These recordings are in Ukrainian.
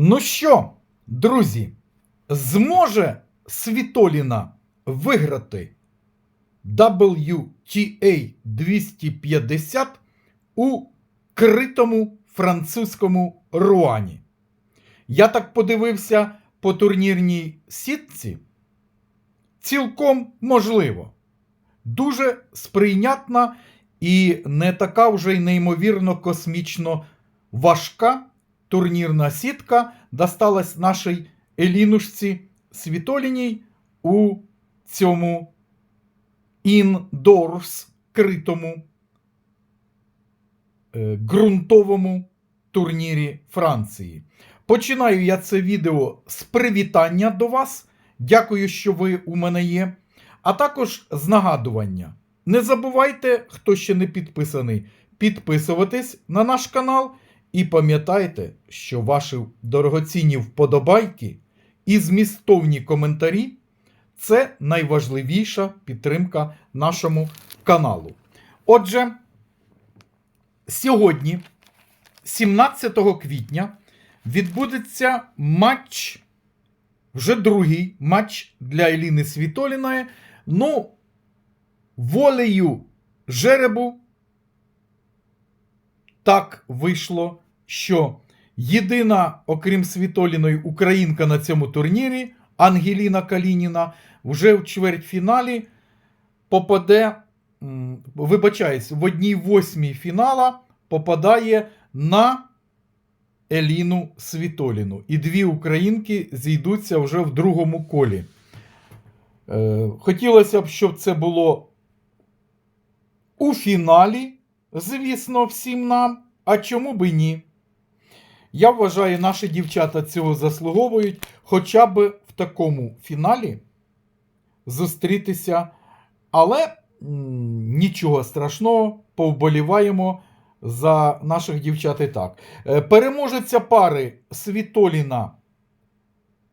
Ну що, друзі, зможе Світоліна виграти WTA 250 у критому французькому Руані? Я так подивився по турнірній сітці. Цілком можливо. Дуже сприйнятна і не така вже й неймовірно космічно важка турнірна сітка досталась нашій Елінушці Світоліній у цьому індорс критому е, ґрунтовому турнірі Франції. Починаю я це відео з привітання до вас. Дякую, що ви у мене є. А також з нагадування. Не забувайте, хто ще не підписаний, підписуватись на наш канал. І пам'ятайте, що ваші дорогоцінні вподобайки і змістовні коментарі це найважливіша підтримка нашому каналу. Отже, сьогодні, 17 квітня, відбудеться матч, вже другий матч для Еліни Світоліної. Ну, волею жеребу так вийшло, що єдина, окрім Світоліної, українка на цьому турнірі Ангеліна Калініна вже в чвертьфіналі попаде, вибачаюсь, в одній восьмій фінала попадає на Еліну Світоліну. І дві українки зійдуться вже в другому колі. Е, хотілося б, щоб це було у фіналі, звісно, всім нам. А чому би ні? Я вважаю, наші дівчата цього заслуговують хоча б в такому фіналі зустрітися. Але нічого страшного, повболіваємо за наших дівчат і так. Е, Переможеця пари Світоліна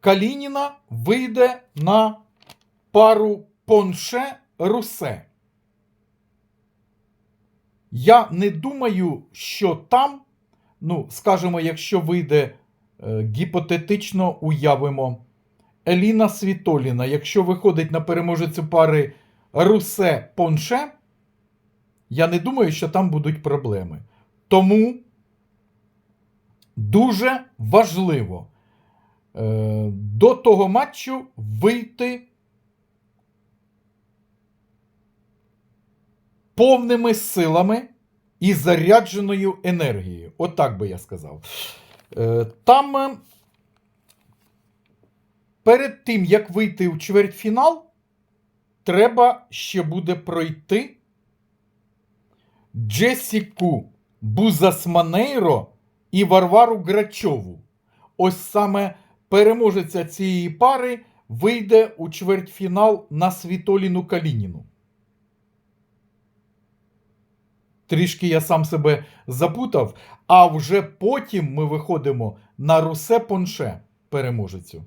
Калініна вийде на пару Понше Русе. Я не думаю, що там, ну, скажімо, якщо вийде е, гіпотетично уявимо Еліна Світоліна, якщо виходить на переможецю пари Русе Понше, я не думаю, що там будуть проблеми. Тому дуже важливо е, до того матчу вийти повними силами і зарядженою енергією. Отак би я сказав. Е, Там е, перед тим, як вийти в чвертьфінал, треба ще буде пройти Джесіку Бузасманейро і Варвару Грачову. Ось саме переможеця цієї пари вийде у чвертьфінал на Світоліну Калініну. Трішки я сам себе запутав, а вже потім ми виходимо на Русе Понше переможецю.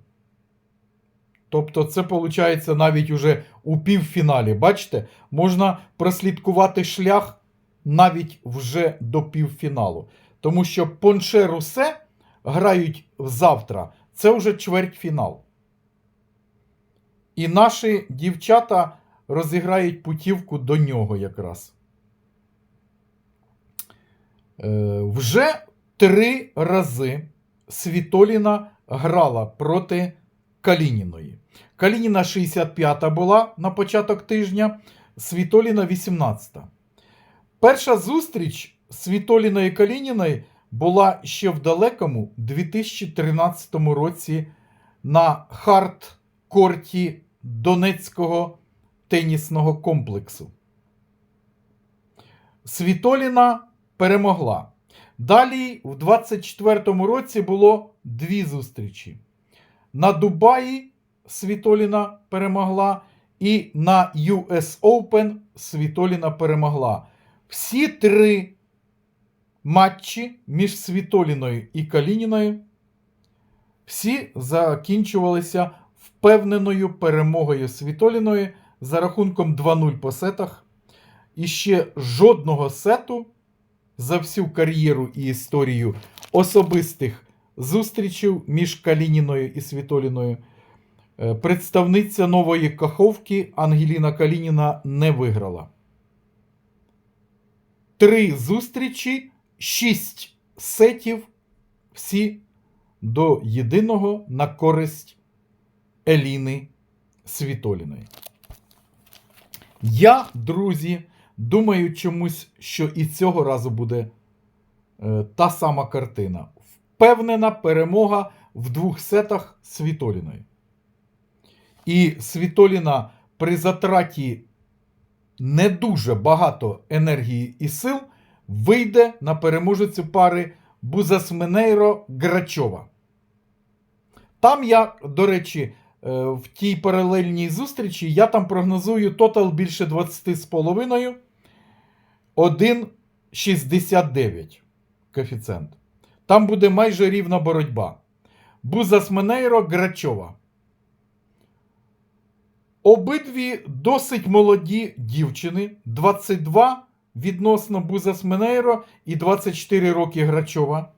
Тобто, це виходить навіть уже у півфіналі. Бачите, можна прослідкувати шлях навіть вже до півфіналу. Тому що Понше Русе грають завтра. Це вже чвертьфінал. І наші дівчата розіграють путівку до нього якраз. Е, Вже три рази Світоліна грала проти Калініної. Калініна 65-та була на початок тижня, Світоліна 18-та. Перша зустріч Світоліної Калініної була ще в далекому 2013 році на хард-корті Донецького тенісного комплексу. Світоліна перемогла. Далі, в 24-му році було дві зустрічі. На Дубаї Світоліна перемогла, і на US Open Світоліна перемогла. Всі три матчі між Світоліною і Калініною всі закінчувалися впевненою перемогою Світоліної за рахунком 2-0 по сетах. І ще жодного сету за всю кар'єру і історію особистих зустрічів між Калініною і Світоліною. Е, Представниця нової Каховки Ангеліна Калініна не виграла. Три зустрічі, шість сетів, всі до єдиного на користь Еліни Світоліної. Я, друзі, думаю чомусь, що і цього разу буде е, та сама картина. Впевнена перемога в двох сетах Світоліної. І Світоліна при затраті не дуже багато енергії і сил вийде на переможецю пари Бузасменейро Грачова. Там я, до речі, е, в тій паралельній зустрічі я там прогнозую тотал більше 20,5, 1,69 коефіцієнт. Там буде майже рівна боротьба. Бузасменейро Грачова. Обидві досить молоді дівчини, 22 відносно Бузас Менейро і 24 роки Грачова.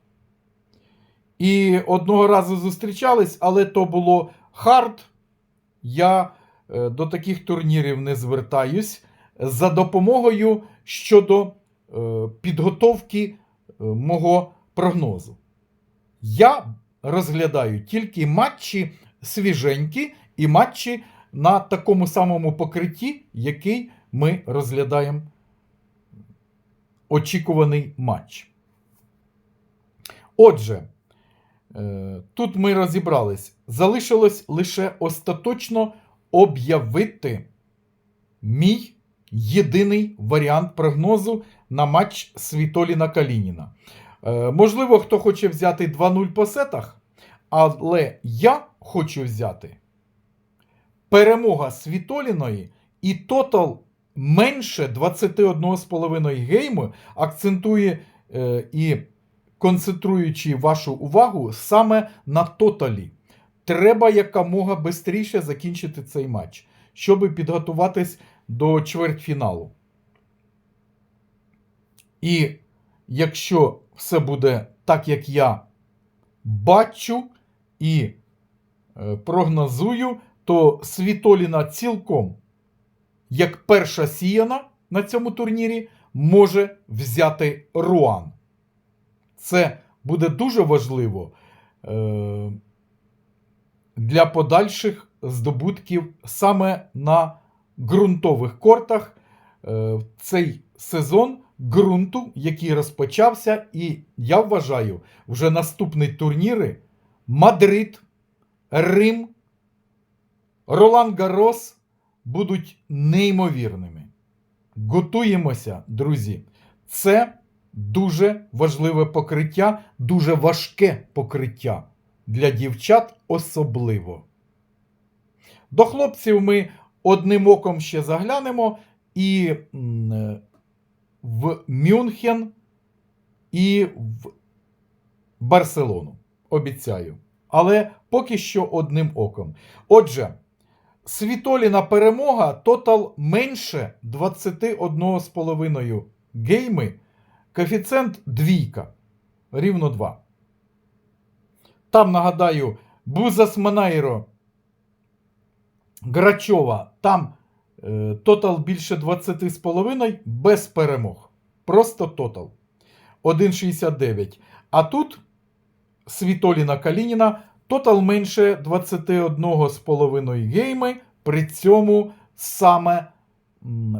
І одного разу зустрічались, але то було хард. Я е, до таких турнірів не звертаюсь за допомогою щодо е, підготовки е, мого прогнозу. Я розглядаю тільки матчі свіженькі і матчі на такому самому покритті, який ми розглядаємо очікуваний матч. Отже, е, тут ми розібрались. Залишилось лише остаточно об'явити мій єдиний варіант прогнозу на матч Світоліна Калініна. Е, Можливо, хто хоче взяти 2-0 по сетах, але я хочу взяти перемога Світоліної і тотал менше 21,5 гейму акцентує е, і концентруючи вашу увагу саме на тоталі. Треба якомога швидше закінчити цей матч, щоб підготуватись до чвертьфіналу. І якщо все буде так, як я бачу і е, прогнозую, то Світоліна цілком, як перша сіяна на цьому турнірі, може взяти Руан. Це буде дуже важливо е, для подальших здобутків саме на ґрунтових кортах е, в цей сезон ґрунту, який розпочався, і я вважаю, вже наступні турніри Мадрид, Рим, Ролан Гарос будуть неймовірними. Готуємося, друзі. Це дуже важливе покриття, дуже важке покриття для дівчат особливо. До хлопців ми одним оком ще заглянемо і е, в Мюнхен, і в Барселону. Обіцяю. Але поки що одним оком. Отже, Світоліна перемога тотал менше 21,5 гейми. Коефіцієнт двійка. Рівно 2. Там, нагадаю, Бузас Манайро Грачова. Там е, тотал більше 20,5 без перемог. Просто тотал. 1,69. А тут Світоліна Калініна тотал менше 21,5 гейми. При цьому саме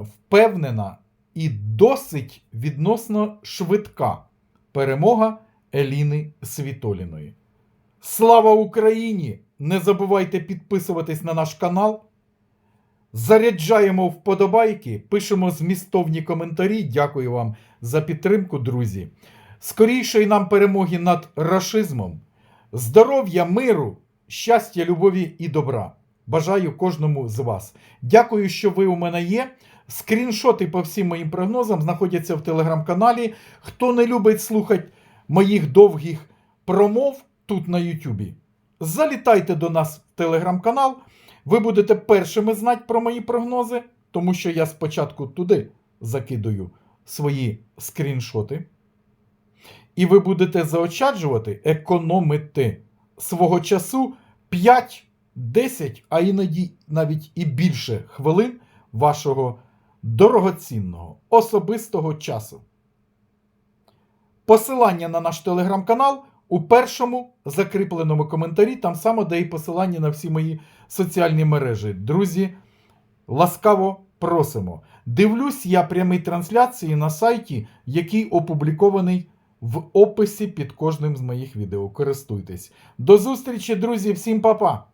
впевнена і досить відносно швидка перемога Еліни Світоліної. Слава Україні! Не забувайте підписуватись на наш канал. Заряджаємо вподобайки, пишемо змістовні коментарі. Дякую вам за підтримку, друзі. Скорішої нам перемоги над рашизмом, здоров'я, миру, щастя, любові і добра. Бажаю кожному з вас. Дякую, що ви у мене є. Скріншоти по всім моїм прогнозам знаходяться в телеграм-каналі. Хто не любить слухати моїх довгих промов тут на Ютубі, залітайте до нас в телеграм-канал. Ви будете першими знати про мої прогнози, тому що я спочатку туди закидую свої скріншоти. і ви будете заощаджувати, економити свого часу 5, 10, а іноді навіть і більше хвилин вашого дорогоцінного особистого часу. Посилання на наш телеграм-канал у першому закріпленому коментарі, там само де і посилання на всі мої соціальні мережі. Друзі, ласкаво просимо. Дивлюсь я прямі трансляції на сайті, який опублікований в описі під кожним з моїх відео. Користуйтесь. До зустрічі, друзі, всім па-па!